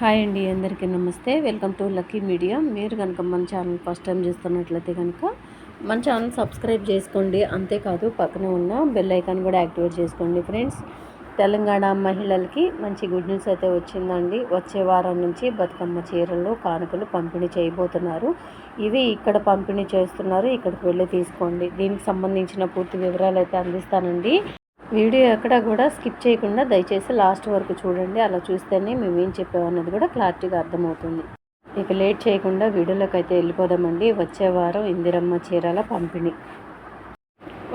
Hi అండి అందరికీ నమస్తే. Welcome to lucky media. మీరు కనుక మన ఛానల్ ఫస్ట్ టైం చూస్తున్నట్లయితే కనుక మన ఛానల్ సబ్స్క్రైబ్ చేసుకోండి. అంతేకాదు పక్కన ఉన్న బెల్ ఐకాన్ కూడా యాక్టివేట్ చేసుకోండి ఫ్రెండ్స్. తెలంగాణ మహిళలకి మంచి గుడ్ న్యూస్ అయితే వచ్చిందండి. వచ్చే వారం నుంచి బతుకమ్మ చీరలు కానుకలు పంపిణీ చేయబోతున్నారు. ఇవి ఇక్కడ పంపిణీ చేస్తున్నారు. ఇక్కడికి వెళ్ళి తీసుకోండి. దీనికి సంబంధించిన పూర్తి వివరాలు అయితే అందిస్తానండి. వీడియో ఎక్కడ కూడా స్కిప్ చేయకుండా దయచేసి లాస్ట్ వరకు చూడండి. అలా చూస్తేనే మేము ఏం చెప్పామన్నది కూడా క్లారిటీగా అర్థమవుతుంది. ఇక లేట్ చేయకుండా వీడియోలోకి అయితే వెళ్ళిపోదామండి. వచ్చే వారం ఇందిరమ్మ చీరల పంపిణీ.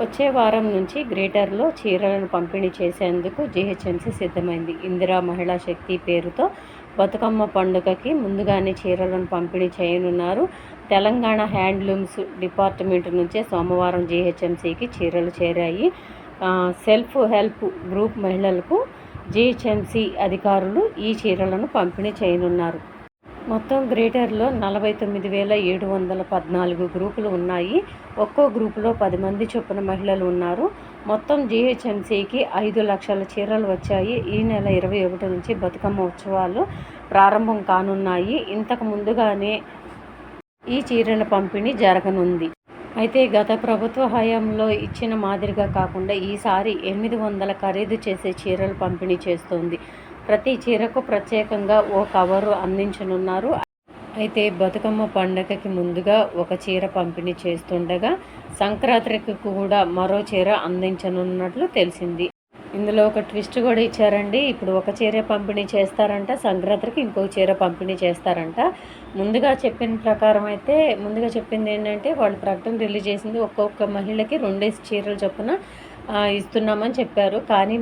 వచ్చే వారం నుంచి గ్రేటర్లో చీరలను పంపిణీ చేసేందుకు జిహెచ్ఎంసీ సిద్ధమైంది. ఇందిరా మహిళా శక్తి పేరుతో బతుకమ్మ పండుగకి ముందుగానే చీరలను పంపిణీ చేయనున్నారు. తెలంగాణ హ్యాండ్లూమ్స్ డిపార్ట్మెంట్ నుంచే సోమవారం జిహెచ్ఎంసీకి చీరలు చేరాయి. సెల్ఫ్ హెల్ప్ గ్రూప్ మహిళలకు జిహెచ్ఎంసి అధికారులు ఈ చీరలను పంపిణీ చేయనున్నారు. మొత్తం గ్రేటర్లో నలభై తొమ్మిది వేల ఏడు వందల పద్నాలుగు గ్రూపులు ఉన్నాయి. ఒక్కో గ్రూపులో పది మంది చొప్పున మహిళలు ఉన్నారు. మొత్తం జిహెచ్ఎంసీకి ఐదు లక్షల చీరలు వచ్చాయి. ఈ నెల ఇరవై ఒకటి నుంచి బతుకమ్మ ఉత్సవాలు ప్రారంభం కానున్నాయి. ఇంతకు ముందుగానే ఈ చీరల పంపిణీ జరగనుంది. అయితే గత ప్రభుత్వ హయాంలో ఇచ్చిన మాదిరిగా కాకుండా ఈసారి ఎనిమిది వందల ఖరీదు చేసే చీరలు పంపిణీ చేస్తోంది. ప్రతి చీరకు ప్రత్యేకంగా ఓ కవరు అందించనున్నారు. అయితే బతుకమ్మ పండగకి ముందుగా ఒక చీర పంపిణీ చేస్తుండగా సంక్రాంతికి కూడా మరో చీర అందించనున్నట్లు తెలిసింది. ఇందులో ఒక ట్విస్ట్ కూడా ఇచ్చారండి. ఇప్పుడు ఒక చీర పంపిణీ చేస్తారంట సంక్రాంతికి ఇంకో చీర పంపిణీ చేస్తారంట. ముందుగా చెప్పిన ప్రకారం అయితే ముందుగా చెప్పింది ఏంటంటే వాళ్ళు ప్రకటన రిలీజ్ చేసింది ఒక్కొక్క మహిళకి రెండేసి చీరలు చొప్పున ఇస్తున్నామని చెప్పారు. కానీ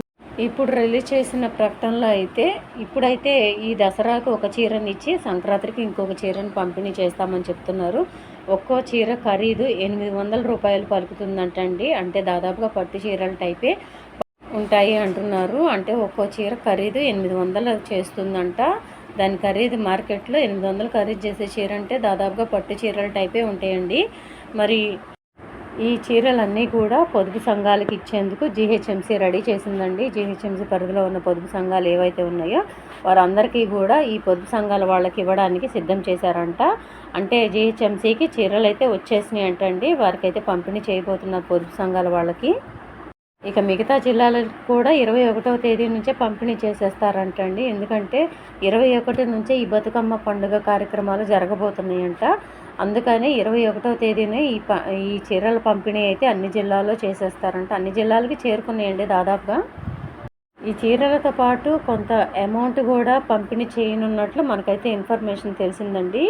ఇప్పుడు రిలీజ్ చేసిన ప్రకటనలో అయితే ఇప్పుడైతే ఈ దసరాకు ఒక చీరని ఇచ్చి సంక్రాంతికి ఇంకొక చీరను పంపిణీ చేస్తామని చెప్తున్నారు. ఒక్కో చీర ఖరీదు ఎనిమిది వందల రూపాయలు పలుకుతుందంటండి. అంటే దాదాపుగా పట్టు చీరల టైపే ఉంటాయి అంటున్నారు. అంటే ఒక్కో చీర ఖరీదు ఎనిమిది వందలు చేస్తుందంట. దాని ఖరీదు మార్కెట్లో ఎనిమిది వందలు ఖరీదు చేసే చీర అంటే దాదాపుగా పట్టు చీరల టైపే ఉంటాయండి. మరి ఈ చీరలన్నీ కూడా పొదుపు సంఘాలకు ఇచ్చేందుకు జీహెచ్ఎంసీ రెడీ చేసిందండి. జీహెచ్ఎంసీ పరిధిలో ఉన్న పొదుపు సంఘాలు ఏవైతే ఉన్నాయో వారందరికీ కూడా ఈ పొదుపు సంఘాల వాళ్ళకి ఇవ్వడానికి సిద్ధం చేశారంట. అంటే జీహెచ్ఎంసీకి చీరలు అయితే వచ్చేసినాయి అంటండి వారికైతే పంపిణీ చేయబోతున్నారు పొదుపు సంఘాల వాళ్ళకి. ఇక మిగతా జిల్లాలకు కూడా ఇరవై ఒకటవ తేదీ నుంచే పంపిణీ చేసేస్తారంటండి. ఎందుకంటే ఇరవై ఒకటి నుంచే ఈ బతుకమ్మ పండుగ కార్యక్రమాలు జరగబోతున్నాయంట. అందుకని ఇరవై ఒకటవ తేదీనే ఈ ప ఈ చీరల పంపిణీ అయితే అన్ని జిల్లాల్లో చేసేస్తారంట. అన్ని జిల్లాలకి చేరుకున్నాయండి దాదాపుగా. ఈ చీరలతో పాటు కొంత అమౌంట్ కూడా పంపిణీ చేయనున్నట్లు మనకైతే ఇన్ఫర్మేషన్ తెలిసిందండి.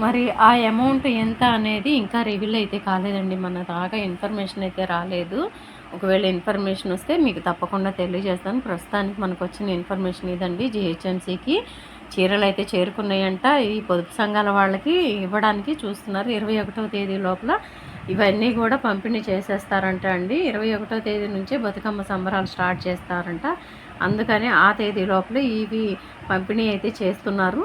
మరి ఆ అమౌంట్ ఎంత అనేది ఇంకా రివీల్ అయితే కాలేదండి. మన దాకా ఇన్ఫర్మేషన్ అయితే రాలేదు. ఒకవేళ ఇన్ఫర్మేషన్ వస్తే మీకు తప్పకుండా తెలియజేస్తాను. ప్రస్తుతానికి మనకు వచ్చిన ఇన్ఫర్మేషన్ ఇదండి. జిహెచ్ఎంసీకి చీరలు అయితే చేరుకున్నాయంట. ఈ పొదుపు సంఘాల వాళ్ళకి ఇవ్వడానికి చూస్తున్నారు. ఇరవై ఒకటవ తేదీ లోపల ఇవన్నీ కూడా పంపిణీ చేసేస్తారంట అండి. ఇరవై ఒకటో తేదీ నుంచి బతుకమ్మ సంబరాలు స్టార్ట్ చేస్తారంట. అందుకని ఆ తేదీ లోపల ఇవి పంపిణీ అయితే చేస్తున్నారు.